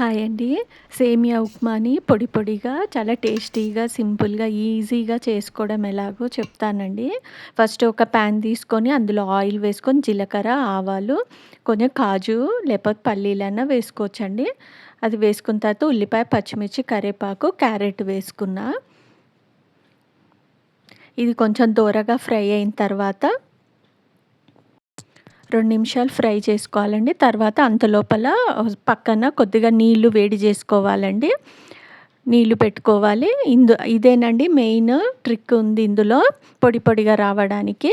Hi అండి. సేమియా ఉప్మాని పొడి పొడిగా చాలా టేస్టీగా సింపుల్గా ఈజీగా చేసుకోవడం ఎలాగో చెప్తానండి. ఫస్ట్ ఒక ప్యాన్ తీసుకొని అందులో ఆయిల్ వేసుకొని జీలకర్ర ఆవాలు కొంచెం కాజు లేకపోతే పల్లీలైనా వేసుకోవచ్చండి. అది వేసుకున్న తర్వాత ఉల్లిపాయ పచ్చిమిర్చి కరివేపాకు క్యారెట్ వేసుకున్నా. ఇది కొంచెం దూరగా ఫ్రై అయిన తర్వాత రెండు నిమిషాలు ఫ్రై చేసుకోవాలండి. తర్వాత అంత లోపల పక్కన కొద్దిగా నీళ్ళు వేడి చేసుకోవాలండి. నీళ్ళు పెట్టుకోవాలి. ఇందు ఇదేనండి మెయిన్ ట్రిక్ ఉంది ఇందులో పొడి పొడిగా రావడానికి.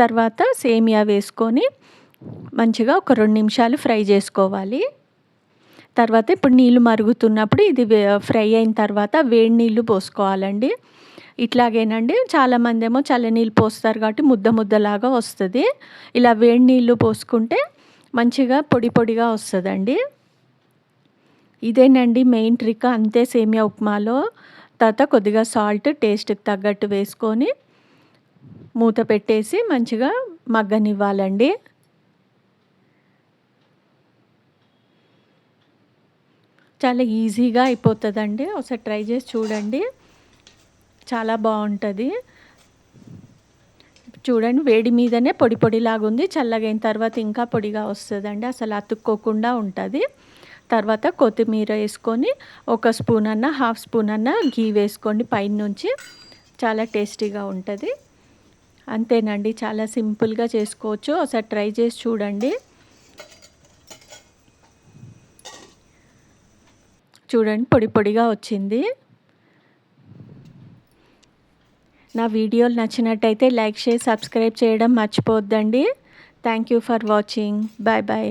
తర్వాత సేమియా వేసుకొని మంచిగా ఒక రెండు నిమిషాలు ఫ్రై చేసుకోవాలి. తర్వాత ఇప్పుడు నీళ్ళు మరుగుతున్నప్పుడు ఇది ఫ్రై అయిన తర్వాత వేడి నీళ్ళు పోసుకోవాలండి. ఇట్లాగేనండి. చాలామంది ఏమో చల్లనీళ్ళు పోస్తారు కాబట్టి ముద్ద ముద్దలాగా వస్తుంది. ఇలా వేడి నీళ్ళు పోసుకుంటే మంచిగా పొడి పొడిగా వస్తుందండి. ఇదేనండి మెయిన్ ట్రిక్. అంతే సేమియా ఉప్మాలో. తర్వాత కొద్దిగా సాల్ట్ టేస్ట్కి తగ్గట్టు వేసుకొని మూత పెట్టేసి మంచిగా మగ్గనివ్వాలండి. చాలా ఈజీగా అయిపోతుందండి. ఒకసారి ట్రై చేసి చూడండి. చాలా బాగుంటుంది. చూడండి వేడి మీదనే పొడి పొడిలాగా ఉంది. చల్లగైన తర్వాత ఇంకా పొడిగా వస్తుందండి. అసలు అతుక్కోకుండా ఉంటుంది. తర్వాత కొత్తిమీర వేసుకొని ఒక స్పూన్ అన్న హాఫ్ స్పూన్ అన్న గీ వేసుకోండి పైన నుంచి చాలా టేస్టీగా ఉంటుంది. అంతేనండి చాలా సింపుల్గా చేసుకోవచ్చు. ఒకసారి ట్రై చేసి చూడండి. చూడండి పొడి పొడిగా వచ్చింది. నా వీడియోలు నచ్చినట్టయితే లైక్ చేసి సబ్స్క్రైబ్ చేయడం మర్చిపోవద్దండి. Thank you for watching bye bye